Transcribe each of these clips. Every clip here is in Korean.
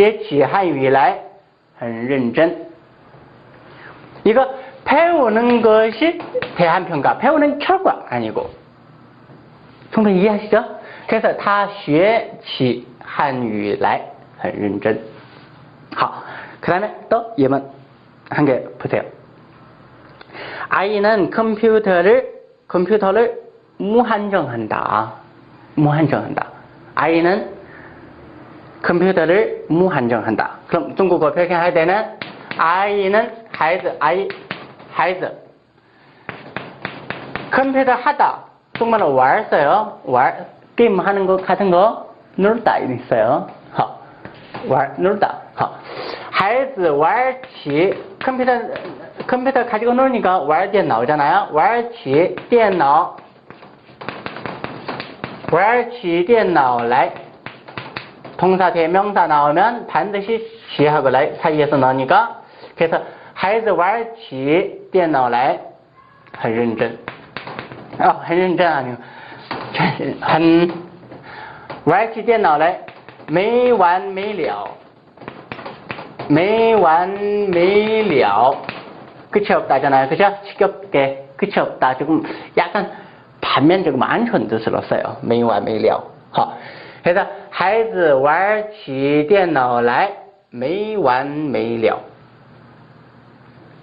学起汉语来很认真. 이거 배우는 것이 대한평가, 배우는 결과 아니고. 충분히 이해하시죠? 그래서 他学起汉语来很认真. 好, 그 다음에 또 예문 한 개 보세요. 아이는 컴퓨터를 컴퓨터를 무한정한다. 무한정한다. 아이는 컴퓨터를 무한정한다. 그럼 중국어 표현할 때는 아이는孩子 아이 孩子 컴퓨터 하다 정말로 玩써요. war 게임 하는 거 같은 거 놀다 있어요. 好, war 놀다. 好. 孩子玩起 컴퓨터 컴퓨터 가지고 노니까 玩电脑잖아요. 玩起电脑玩起电脑来 동사 대명사 나오면 반드시 지하고 来 사이에서 나오니까 그래서 孩子玩起电脑来很认真 어, 很认真 아니고 很玩起电脑来没完没了没完没了끝이 없다잖아요. 그죠? 쉽게 끝이 없다. 조금 약간 반면 조금 안 좋은 뜻으로 써요. 没完没了. 好. 孩子，孩子玩起电脑来没完没了，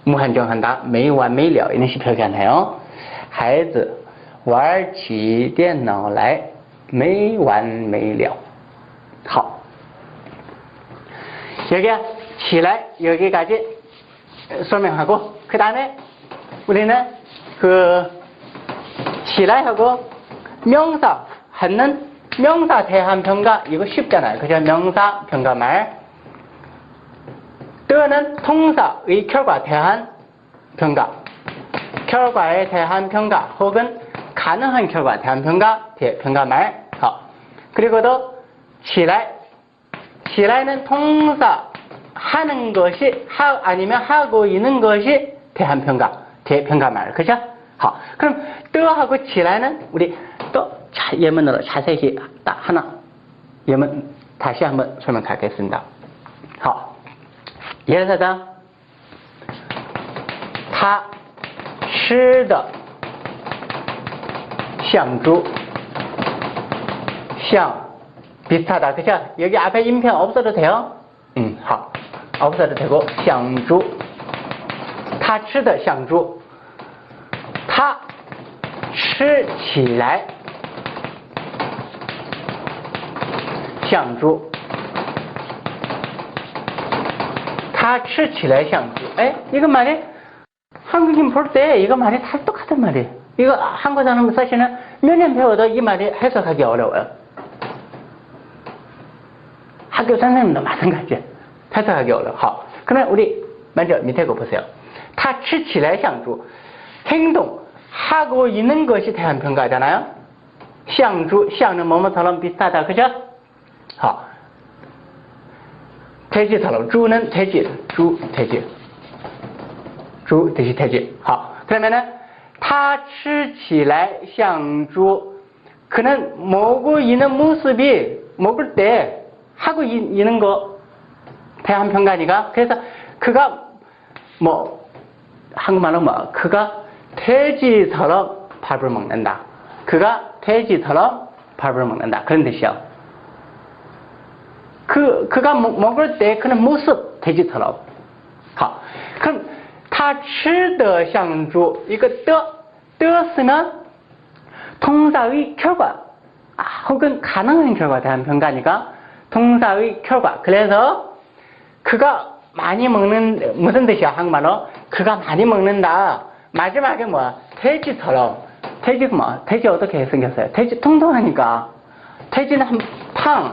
穆罕叫喊他没完没了，那是调侃他哦。孩子玩起电脑来没完没了，好，这个起来有一个改进，说明好过，快打呢？屋里呢？和起来好过，명사很能。 명사 대한 평가 이거 쉽잖아요. 그죠? 명사 평가 말. 뜨는 통사의 결과 대한 평가. 결과에 대한 평가 혹은 가능한 결과 대한 평가 평가 말. 어. 그리고도 起来 起来는 통사 하는 것이 하 아니면 하고 있는 것이 대한 평가 대평가 말. 그죠? 好. 그럼 뜨하고 起来는 우리 또 자, 예문으로 자세히 딱 하나 예문 다시 한번 설명하겠습니다. 好. 예를 들어서 他吃的像猪像 비슷하다. 그죠? 여기 앞에 인편 없어도 돼요? 음, 好. 없어도 되고 像猪他吃的像猪他吃起来 像猪他吃起来像猪 에? 이거 말이 한국인 볼 때 이거 말이 다 똑같은 말이에요. 이거 한국 사람 사실은 몇 년 배워도 이 말이 해석하기 어려워요. 학교 선생님도 마찬가지예요. 해석하기 어려워. 好, 그러면 우리 먼저 밑에 거 보세요. 他吃起来像猪 행동 하고 있는 것이 대한 평가잖아요. 像猪 像는 뭐뭐처럼 비슷하다. 그죠? 好. 돼지처럼 猪는 돼지, 猪 돼지. 猪 돼지 돼지. 好. 그러면은 他吃起来像猪 그는 먹고 있는 모습이 먹을 때 하고 있는 거 대한 평가니까 그래서 그가 뭐 한국말로 뭐 그가 돼지처럼 밥을 먹는다. 그가 돼지처럼 밥을 먹는다. 그런 뜻이요. 그 그가 먹을 때 그는 모습 돼지처럼. 好. 그럼 他吃的像猪 이거 的的 쓰면 동사의 결과 아, 혹은 가능한 결과 대한 평가니까 동사의 결과. 그래서 그가 많이 먹는 무슨 뜻이야 한국말로? 그가 많이 먹는다. 마지막에 뭐야? 돼지처럼. 돼지 뭐? 돼지 어떻게 생겼어요? 돼지 통통하니까. 돼지는 한 팡. 팡.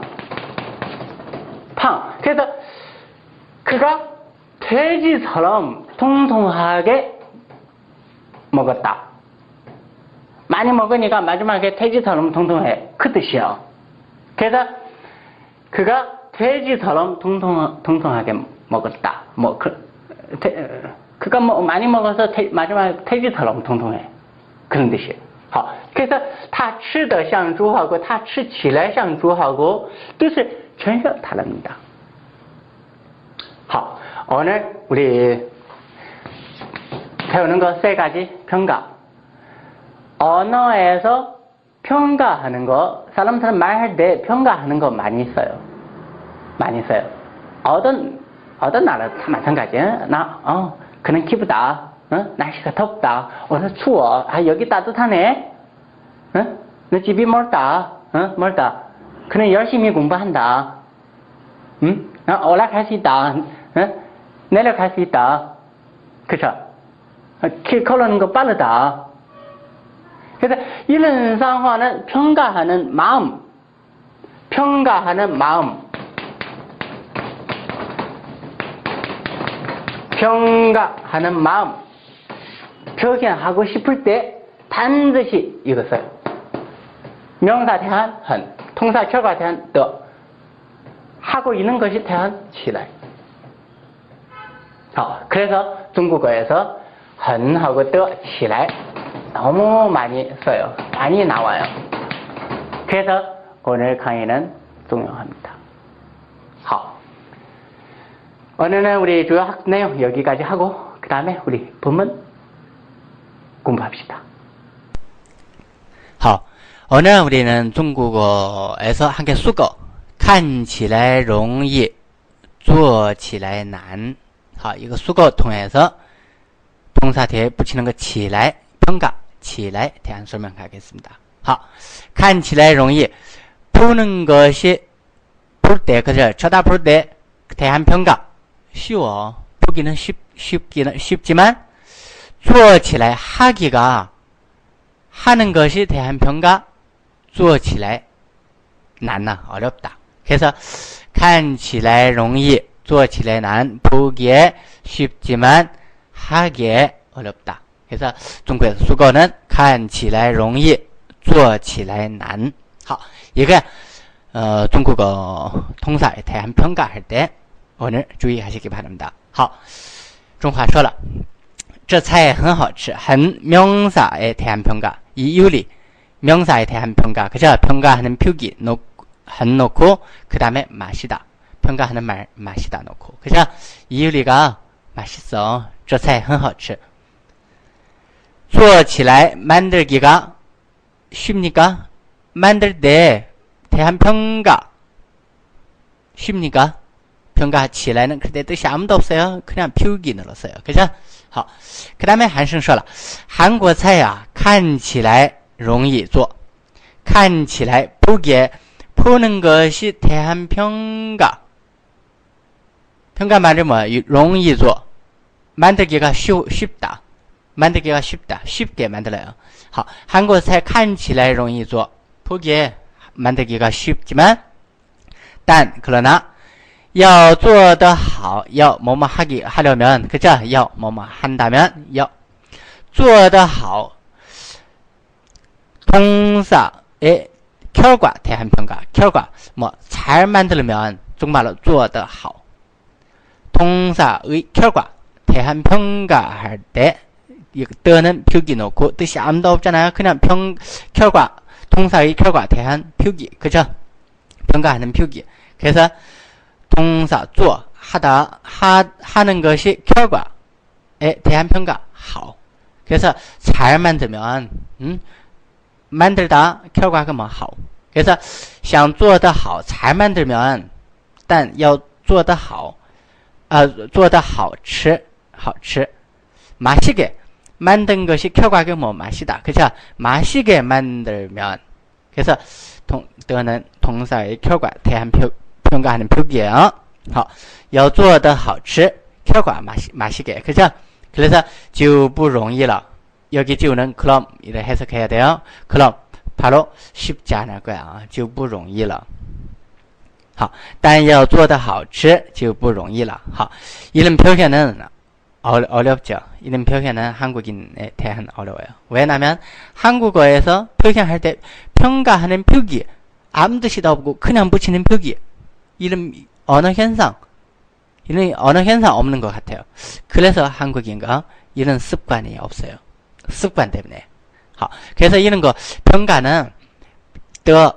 그가 돼지처럼 통통하게 먹었다. 많이 먹으니까 마지막에 돼지처럼 통통해. 그 뜻이요. 그래서 그가 돼지처럼 통통, 통통하게 먹었다. 뭐, 그, 태, 그가 뭐 많이 먹어서 태, 마지막에 돼지처럼 통통해. 그런 뜻이에요. 好, 그래서 他吃的像猪하고 他吃起来像猪하고 뜻이 전혀 다릅니다. 오늘 우리 배우는 거 세 가지 평가. 언어에서 평가하는 거, 사람처럼 말할 때 평가하는 거 많이 있어요. 많이 있어요. 어떤, 어떤 나라 다 마찬가지예요. 나, 어, 그는 기쁘다. 어? 날씨가 덥다. 오늘 추워. 아, 여기 따뜻하네. 어? 너 집이 멀다. 어? 멀다. 그는 열심히 공부한다. 응? 어, 올라갈 수 있다. 어? 내려갈 수 있다. 그쵸? 어, 길 걸어는 거 빠르다. 그래서 이런 상황은 평가하는 마음, 평가하는 마음, 평가하는 마음 표현하고 싶을 때 반드시 이것을 명사 대한 한, 통사 결과 대한 더 하고 있는 것이 대한 起来. 어, 그래서 중국어에서 很하고 더 起来 너무 많이 써요. 많이 나와요. 그래서 오늘 강의는 중요합니다. 好. 오늘은 우리 주요 학 내용 여기까지 하고 그 다음에 우리 본문 공부합시다. 好， 오늘 우리는 중국어에서 한 개 수거 看起来容易做起来难 好, 이거 수거 통해서 동사 뒤에 붙이는 거 起来 평가 起来 대한 설명하겠습니다. 好, 看起来容易 보는 것이 볼 때, 그죠? 쳐다볼 때 대한 평가 쉬워. 보기는 쉽, 쉽기는 쉽지만 做起来 하기가 하는 것이 대한 평가 做起来 难나 어렵다. 그래서 看起来容易 做起来难 보기에 쉽지만 하기에 어렵다. 그래서 중국에서 수거는 看起来容易做起来难. 好, 이게 어, 중국어 통사에 대한 평가할 때 오늘 주의하시기 바랍니다. 好, 中华说了这菜很好吃很 명사에 대한 평가 이유리 명사에 대한 평가 그죠 평가하는 표기 놓, 한 놓고 그 다음에 맛이다 평가하는 말 맛이다 놓고 그죠 이유리가 맛있어 这菜很好吃 做起来 만들기가 쉽니까 만들 때 대한 평가 쉽니까 평가 起来는 그때 뜻이 아무도 없어요 그냥 표기 늘었어요 그죠 好，그 다음에 한승 说了，韩国菜啊，看起来容易做，看起来 보기에 보는 것이 대한 평가. 평가 말이 뭐? 容易做. 만들기가 쉽, 쉽다. 만들기가 쉽다. 쉽게 만들어요. 好, 한국 菜 看起来容易做. 보기에 만들기가 쉽지만, 단, 그러나, 要做得好，要 뭐뭐 하기 하려면 그죠? 要 뭐뭐 한다면 要做得好 동사의 결과 대한 평가 결과 뭐 잘 만들면 정말로 做得好 동사의 결과 대한 평가할 때 뜨는 표기 놓고 뜻이 아무도 없잖아요. 그냥 평 결과 동사의 결과 대한 표기 그죠? 평가하는 표기 그래서 동사 做 하다 하, 하는 것이 결과에 대한 평가 好 그래서 잘 만들면 음, 만들다 결과가 뭐好 그래서 想做得好잘 만들면 但要做得好 아, 做得好吃好吃 맛있게 만든 것이 결과가 뭐 맛이다 그죠 맛있게 만들면 그래서 동, 또는 동사의 결과 대한 표, 평가하는 표기예요. 好,要做的好吃 결과 맛이, 맛있게. 그죠? 그래서 就不容易了. 여기 지우는 그럼 이래 해석해야 돼요. 그럼 바로 쉽지 않을 거야. 就不容易了. 好,但要做的好吃就不容易了. 이런 표현은 어렵죠. 이런 표현은 한국인에 대한 어려워요. 왜냐면 한국어에서 표현할 때 평가하는 표기 아무 뜻이도 없고 그냥 붙이는 표기 이런 언어 현상, 이런 언어 현상 없는 것 같아요. 그래서 한국인가 이런 습관이 없어요. 습관 때문에. 好, 그래서 이런 거 평가는 더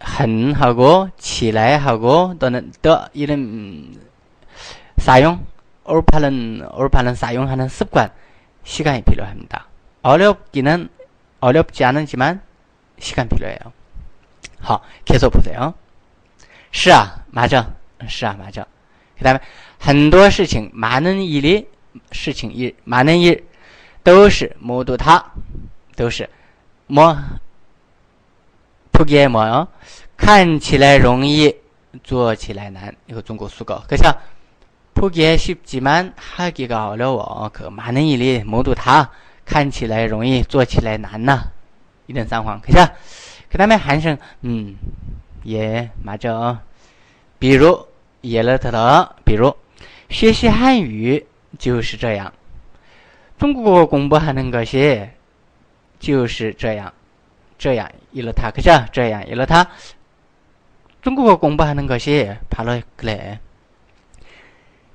很하고 起来하고 또는 더 이런 사용, 올바른, 올바른 사용하는 습관, 시간이 필요합니다. 어렵기는, 어렵지 않지만, 시간 필요해요. 好, 계속 보세요. 是啊, 맞아. 是啊, 맞아. 그 다음에, 很多事情, 많은 일이, 事情 일, 많은 일, 都是, 모두 다, 都是, 뭐, 보기에 뭐요? 看起来容易做起来难 이거 중국 수거 그래서 보기에 쉽지만 하기가 어려워 그 많은 일이 모두 다 看起来容易做起来难呐 이런 상황 그죠? 그 다음에 한승 음, 예 맞아 比如예를 들어 比如学习汉语就是这样 중국어 공부하는 것이 就是这样这样 이렇다 그죠? 这样 이렇다 중국어 공부하는 것이 바로 그래.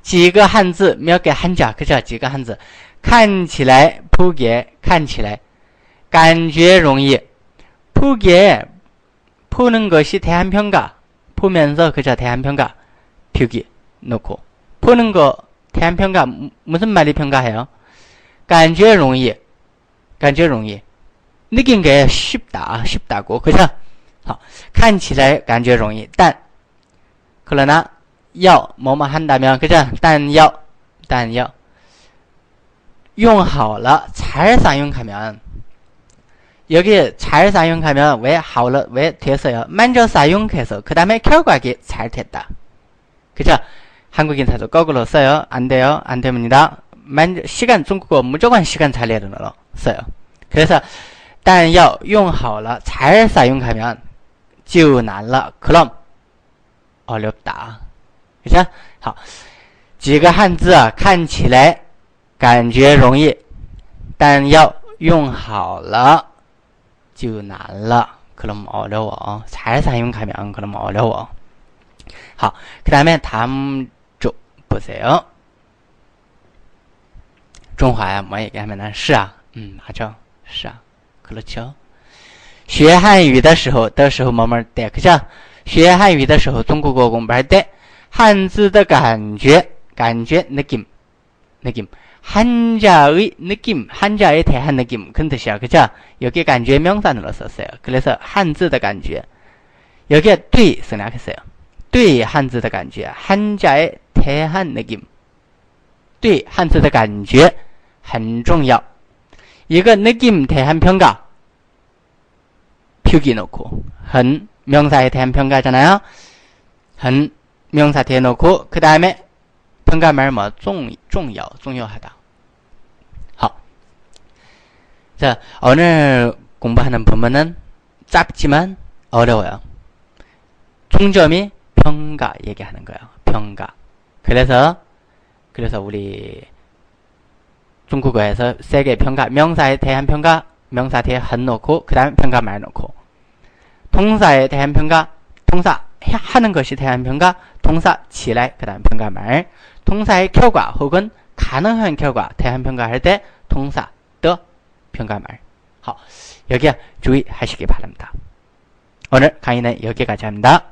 几个汉字 몇 개 한자 그죠? 几个汉字看起来 보기에 看起来感觉容易 보기에 보는 것이 대한평가 보면서 그저 대한평가 표기 놓고 보는 거 대한평가 무슨 말이 평가해요? 感觉容易感觉容易 느낀 게 쉽다 쉽다고 그죠? 好，看起来感觉容易，但그러나要뭐뭐 한다면 그죠? 但要但要用好了잘 사용하면 여기 잘 사용하면 왜 하了왜 됐어요? 먼저 사용해서 그 다음에 결과가 잘 됐다. 그죠? 한국인사도 거꾸로 써요. 안 돼요. 안 됩니다. 먼저 시간 중국어 무조건 시간 잘 내는 거 써요. 그래서 但要用好了잘 사용하면 就难了. 그럼 어렵다. 그죠? 好, 几个汉字看起来感觉容易，但要用好了就难了. 그럼 어려워. 잘 사용하면 그럼 어려워. 好, 그다음에 다음 쪽 보세요. 중화야 뭐 얘기하면은 是啊, 음, 맞아. 是啊. 그렇죠. 学汉语的时候的时候뭐뭐때 그죠? 学汉语的时候 중국어 공부할 때 한자的 感觉 感觉 느낌 느낌 한자의 느낌 한자에 대한 느낌 그 뜻이야 그죠? 여기 感觉 명사로 썼어요. 그래서 한자的 感觉 여기에 对 생각했어요. 对 한자的 感觉 한자에 대한 느낌 对 한자的 感觉 很重要 이거 느낌 대한 평가 표기 놓고 한 명사에 대한 평가잖아요. 한 명사 대놓고 그 다음에 평가말 뭐 종, 重要, 중요하다. 好. 자, 오늘 공부하는 부분은 짧지만 어려워요. 중점이 평가 얘기하는 거예요. 평가. 그래서 그래서 우리 중국어에서 세개 평가 명사에 대한 평가 명사 뒤에 한 놓고 그 다음에 평가 말 놓고 동사에 대한 평가 동사 하는 것이 대한 평가 동사 起来그 다음 평가 말 동사의 결과 혹은 가능한 결과 대한 평가할 때 동사 的 평가 말 好, 여기에 주의하시기 바랍니다. 오늘 강의는 여기까지 합니다.